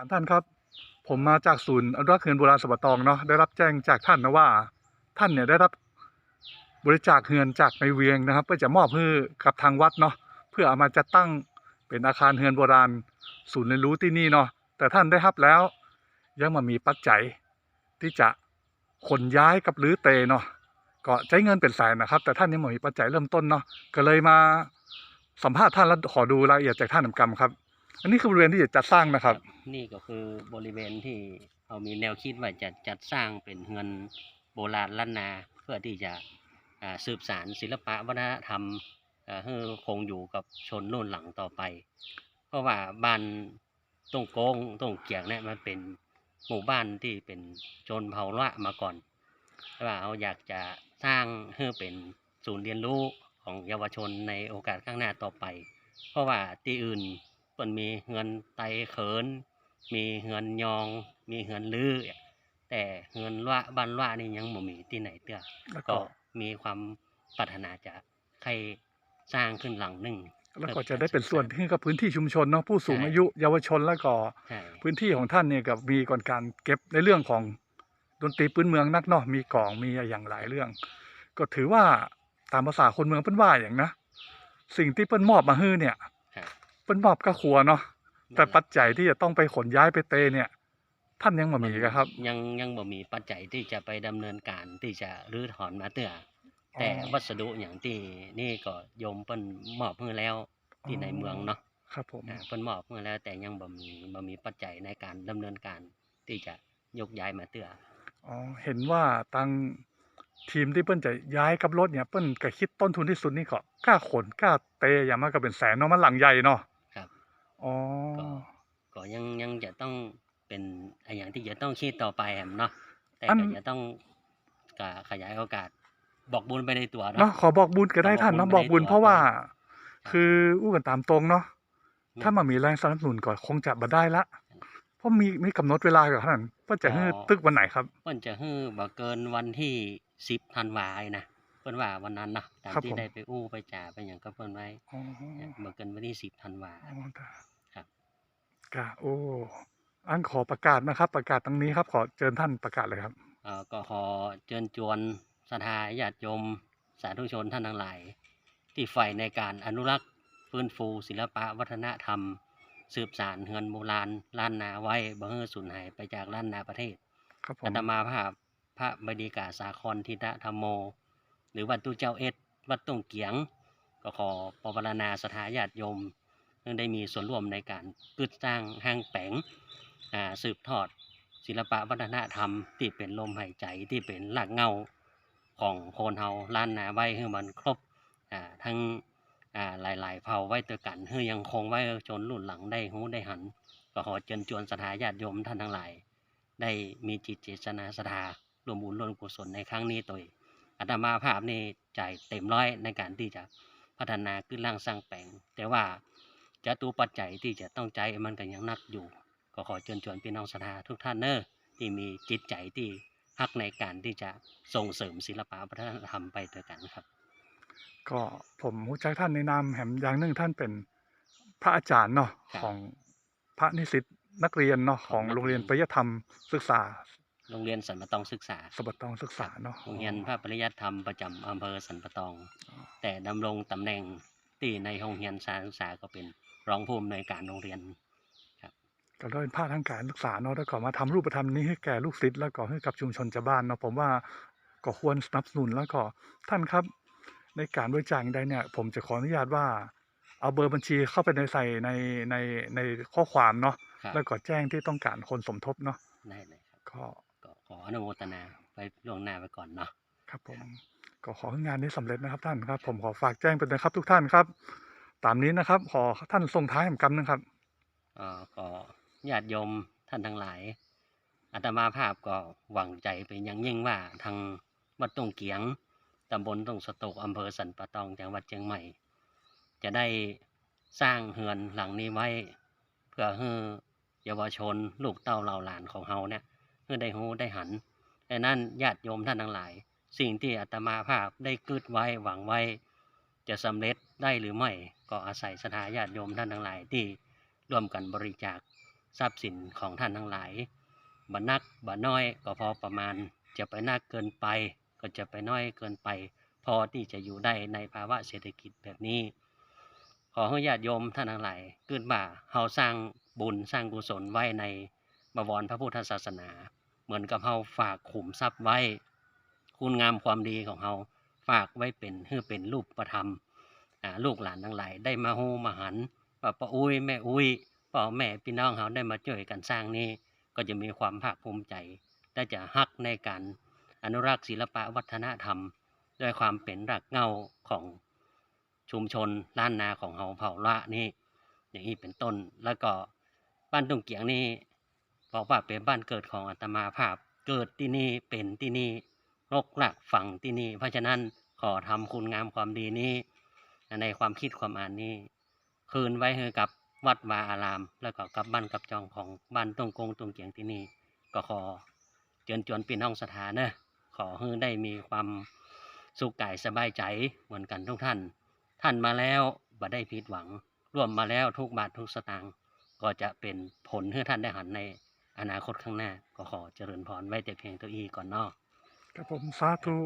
การท่านครับ ผมมาจากศูนย์อนุรักษ์เฮือนโบราณสมบัติตองเนาะได้รับแจ้งจากท่านนะว่า ท่านเนี่ยได้รับบริจาคเฮือนจากในเวียงนะครับเพื่อจะมอบให้กับทางวัดเนาะเพื่อเอามาจัดตั้งเป็นอาคารเฮือนโบราณ ศูนย์เรียนรู้ที่นี่เนาะแต่ท่านได้รับแล้ว ยังมามีปัจจัยที่จะขนย้ายกับรื้อเตเนาะก็ใช้เงินเป็นแสนนะครับ แต่ท่านยังไม่มีปัจจัยเริ่มต้นเนาะก็เลยมาสัมภาษณ์ท่านแล้วขอดูรายละเอียดจากท่านนำกรรมครับ อันนี้คือบริเวณที่จะจัดสร้างนะครับ นี่ก็คือบริเวณที่เรามีแนวคิดว่าจะจัดสร้างเป็นเงินโบราณล้านนาเพื่อที่จะสืบสารศิลปะวัฒนธรรมให้คงอยู่กับชนรุ่นหลังต่อไป เพราะว่าบ้านตรงโกงตรงเกียงเนี่ยมันเป็นหมู่บ้านที่เป็นชนเผ่าละมาก่อนแต่ว่าเราอยากจะสร้างให้เป็นศูนย์เรียนรู้ของเยาวชนในโอกาสข้างหน้าต่อไป เพราะว่าที่อื่น มันมีเงินไตเขิน มีเงินยอง มีเงินลือแต่เงินว่าบ้านว่านี่ยังบ่มีที่ไหนเตื้อแล้วก็ก็มีความปรารถนาจะให้สร้างขึ้นหลังหนึ่งแล้วก็จะได้เป็นส่วนที่กับพื้นที่ชุมชนเนาะผู้สูงอายุเยาวชนแล้วก็ใช่พื้นที่ของท่านเนี่ยกับมีก่อนการเก็บในเรื่องของดนตรีพื้นเมืองนักเนาะมีกลองมีอย่างหลายเรื่อง ก็ถือว่าตามภาษาคนเมืองเปิ้นว่าอย่างนะ สิ่งที่เปิ้นมอบมาฮื้อเนี่ยครับ เปิ้นมอบก็ครัวเนาะแต่ปัจจัยที่จะต้องไปขนย้ายไปเตเนี่ย ท่านยังมามีครับ ยังยังบ่มีปัจจัยที่จะไปดำเนินการที่จะรื้อถอนมาเตื้อแต่วัสดุอย่างที่นี่ก็โยมเปิ้นมอบให้แล้วที่ในเมืองเนาะครับผมอ่าเพิ่นมอบมาแล้ว แต่ยังบ่มีบ่มีปัจจัยในการดำเนินการที่จะยกย้ายมาเตื้ออ๋อเห็นว่าทางทีมที่เปิ้นจะย้ายกับรถเนี่ยเปิ้นก็คิดต้นทุนที่สุดนี่ก็กล้าขนกล้าเตอย่างมากก็เป็นแสนเนาะมันหลังใหญ่เนาะครับ อ๋อ ก็ก็ยังยังจะต้องเป็นอะไรอย่างที่จะต้องคิดต่อไปแหมเนาะแต่อันก็จะต้องก็ขยายโอกาสบอกบุญไปในตัวเนาะเนาะขอบอกบุญก็ได้ขอบอกท่านเนาะบุญบอกบุญไปในตัวเพราะว่าครับคืออู้กันตามตรงเนาะอืมถ้ามามีแรงสนับสนุนก็คงจะบ่ได้ละเพราะมีมีกำหนดเวลากับท่านว่าจะให้ตึกวันไหนครับ เพิ่นจะฮื้อบ่เกินวันที่10ธันวาคมนะเพิ่นว่าวันนั้นเนาะตามครับที่ผม ได้ไปอู้ไปจ่าไปหยังกับเพิ่นไว้อ๋อบ่เกินวันที่10ธันวา อ๋อได้ครับ กะโอ้อันขอประกาศนะครับ ประกาศตรงนี้ครับ ขอเชิญท่านประกาศเลยครับเอ่อก็ขอเชิญชวนศรัทธาญาติโยมสาธุชนท่านทั้งหลาย ที่ใฝ่ในการอนุรักษ์ฟื้นฟูศิลปะวัฒนธรรม สืบสานเฮือนโบราณล้านนาไว้บ่ให้สูญหายไปจากล้านนาประเทศครับผมอาตมาภาพพระบดีกาสาครทิตธรรมโม หรือวัดตู้เจ้าเอ็ด วัดตงเกียง ก็ขอปรารนาสถาญาติโยมเพื่อ ได้มีส่วนร่วมในการกึดสร้างห้างแปงสืบทอด ศิลปะวัฒนธรรมที่เป็นลมหายใจที่เป็นหลักเงาของโคนเฮาล้านนาไว้ให้มันครบทั้งอ่าหลายๆเผ่าไว้ตัวกันให้ยังคงไว้จนรุ่นหลังได้หูได้หันก็ขอเชิญชวนสถาญาติโยมท่านทั้งหลาย ได้มีจิตเจตนาศรัทธารวมบุญรวมกุศลในครั้งนี้ตัวองอาตมาภาพนี่ใจเต็มร้อยในการที่จะพัฒนาขึ้นร่างสร้างแปลง แต่ว่า จะตูปัจจัยที่จะต้องใจมันก็ยังหนักอยู่ ก็ขอเชิญชวนพี่น้องศรัทธาทุกท่านเนอะที่มีจิตใจที่ฮักในการที่จะส่งเสริมศิลปะวัฒนธรรมไปด้วยกันครับ ก็ผมรู้จักท่านในนามแหมอย่างหนึ่งท่านเป็นพระอาจารย์เนาะครับ ของพระนิสิตนักเรียนเนาะขขอองงนักโรงเรียนเรียนปริยธรรมศึกษาโรงเรียนสันปะตองศึกษาสบัดตองศึกษาเนาะ โรงเรียนพระปริยัติธรรมประจำอำเภอสันปะตองแต่ดำรงตำแหน่งที่ในโรงเรียนสาศึกษาก็เป็น รองผู้อำนวยการโรงเรียนก็ได้เป็นภาคทางการศึกษาเนาะแล้วก็มาทำรูปธรรมนี้ให้แก่ลูกศิษย์แล้วก็ให้กับชุมชนชาวบ้านเนาะผมว่าก็ควรสนับสนุนแล้วก็ท่านครับ ในการบริจาคใดเนี่ย ผมจะขออนุญาตว่า เอาเบอร์บัญชีเข้าไปในใส่ในในในข้อความเนาะครับแล้วก็แจ้งที่ต้องการคนสมทบเนาะได้เลยครับก็ก็ขออนุโมทนาไปล่วงหน้าไปก่อนเนาะครับผมก็ขอให้งานนี้สำเร็จนะครับท่านครับ ผมขอฝากแจ้งไปนะครับทุกท่านครับ ตามนี้นะครับ ขอท่านส่งท้ายกรรมนะครับอ่อก็ญาติโยมท่านทั้งหลายอาตมาภาพก็หวังใจเป็นอย่างยิ่งว่าทางวัดตงเกียงตำบลตงสตกอำเภอสันปะตองจังหวัดเชียงใหม่ จะได้สร้างเฮือนหลังนี้ไว้ เพื่อให้เยาวชนลูกเต้าเหล่าหลานของเฮาเนี่ยเพื่อได้หูได้หันดังนั้นญาติโยมท่านทั้งหลาย สิ่งที่อาตมาภาพได้กึดไว้หวังไว้ จะสำเร็จได้หรือไม่ ก็อาศัยสถาญาติโยมท่านทั้งหลายที่ร่วมกันบริจาคทรัพย์สินของท่านทั้งหลายบ่นักบ่น้อยก็พอประมาณ จะไปนักเกินไป ก็จะไปน้อยเกินไป พอที่จะอยู่ได้ในภาวะเศรษฐกิจแบบนี้ ขอให้ญาติโยมท่านทั้งหลายเกิดมาเฮาสร้างบุญสร้างกุศลไว้ในบวรพระพุทธศาสนา เหมือนกับเฮาฝากขุมทรัพย์ไว้ คุณงามความดีของเฮาฝากไว้เป็นเพื่อเป็นรูปประธรรม ลูกหลานทั้งหลายได้มาฮู้มาหันว่าป้าอุ้ยแม่อุ้ยพ่อแม่พี่น้องเฮาได้มาช่วยกันสร้างนี่ก็จะมีความภาคภูมิใจและจะฮักในการอนุรักษ์ศิลปะวัฒนธรรม ด้วยความเป็นรากเหง้าของชุมชนล้านนาของเฮาเผ่าละนี่อย่างนี้เป็นต้นแล้วก็บ้านตุงเกียงนี่บอกว่าเป็นบ้านเกิดของอาตมาภาพ เกิดที่นี่เป็นที่นี่รกหลักฝังที่นี่เพราะฉะนั้นขอทำคุณงามความดีนี้ ในความคิดความอ่านนี้คืนไว้ให้กับวัดวาอาราม แล้วก็กับบ้านกับจองของบ้านตงกงตุงเกียงที่นี่ก็ขอเชิญชวนพี่น้องสถานเนะขอให้ได้มีความสุขกายสบายใจเหมือนกันทุกท่าน ท่านมาแล้วบ่ได้ผิดหวัง ร่วมมาแล้วทุกบาททุกสตางค์ก็จะเป็นผลให้ท่านได้หันในอนาคตข้างหน้า ก็ขอเจริญพรไว้แต่เพียงตัวอีก่อนเนอกครับผมสาธุ